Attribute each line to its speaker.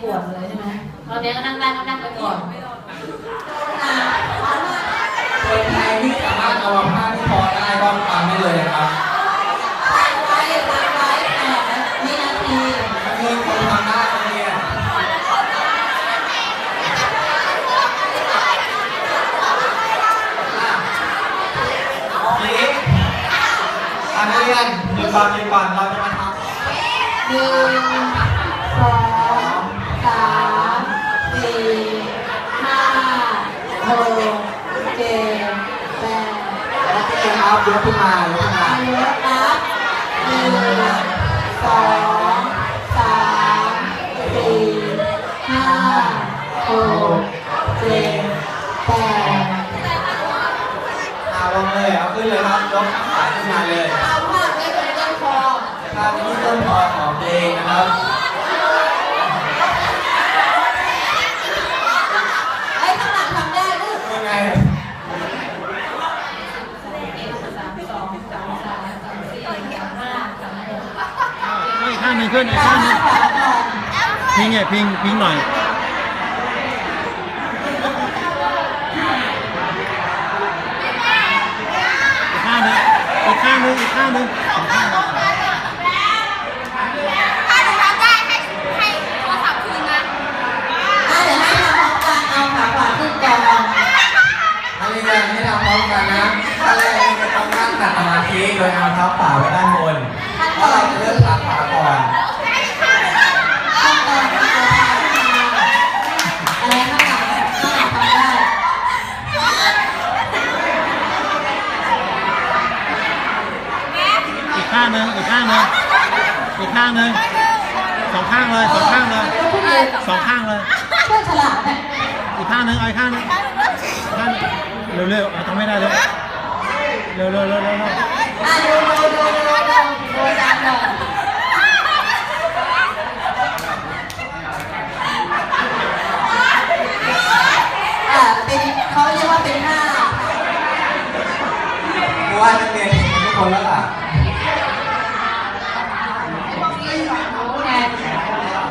Speaker 1: เนี้ยก็นั่งได้ก็นั่งไปก่อน
Speaker 2: คนไทยที่สามารถเอาผ้าที่คอได้ก็ตามได้เลยนะครับ
Speaker 1: ไว้ไว้ไว้แปดวินาที
Speaker 2: มีคนทำได้นะเนี่ยนี่อันนี้เรียนหนึ่งวันหนึ่งวันเราจะมาทำ
Speaker 1: หนึ่ง หกเจ็ดแปด
Speaker 2: โอเคครับยกขึ้นมายกขึ้นมา
Speaker 1: อายุนับหนึ่งสองสามสี่ห้าหกเจ็ดแปด
Speaker 2: เอาลงเลยเอาขึ้นเลยครับยกขาขึ้นมาเลย
Speaker 1: เอาผ้าไว้ตรงต้นคอ
Speaker 2: ถ้าเป็นที่ต้นคอของเพลงนะครับ
Speaker 1: อา
Speaker 3: อีกข้างหนึ่งขึ้นอีกข้างหนึ่งพิงไงพิงพิงหน่อยอีกข้างหนึ่งอีกข้างหนึ่งอีกข้างหนึ่งอีกข้างหนึ่ง
Speaker 4: ถ้าหนูทำได้ให้ให้โทรศัพท์คืนนะ
Speaker 1: อะเดี๋ยวให้ทำพร้อมกันเอาขาขวาขึ้นก่อน
Speaker 2: นักเรียนให้ทำพร้อมกันนะขั้นแรกจะต้องนั่งขัดสมาธิโดยเอาเท้าเปล่าไว้ด้านบนแล้วเราจะเริ่มขาา
Speaker 1: งห
Speaker 3: นึ่งอีกข้างหนึ่งอีกข้างหนึ่งสองข้างเลยสองข้างเลยสองข้างเลย
Speaker 1: เพื่อฉลาดเนี่ย
Speaker 3: อีกข้างหนึ่งเอาอีกข้างหนึ่งข้างหนึ่งเร็วๆเอาทำไม่ได้เลยเร็วๆเร็วๆเร็วๆเร็ว
Speaker 1: อะดูดูดูดูดูดูจานก่อนอะเป็นเขาเรียกว่าเป็นหน้า
Speaker 2: เพราะว่านักเรียนเห็นทุกคนแล้วล่ะ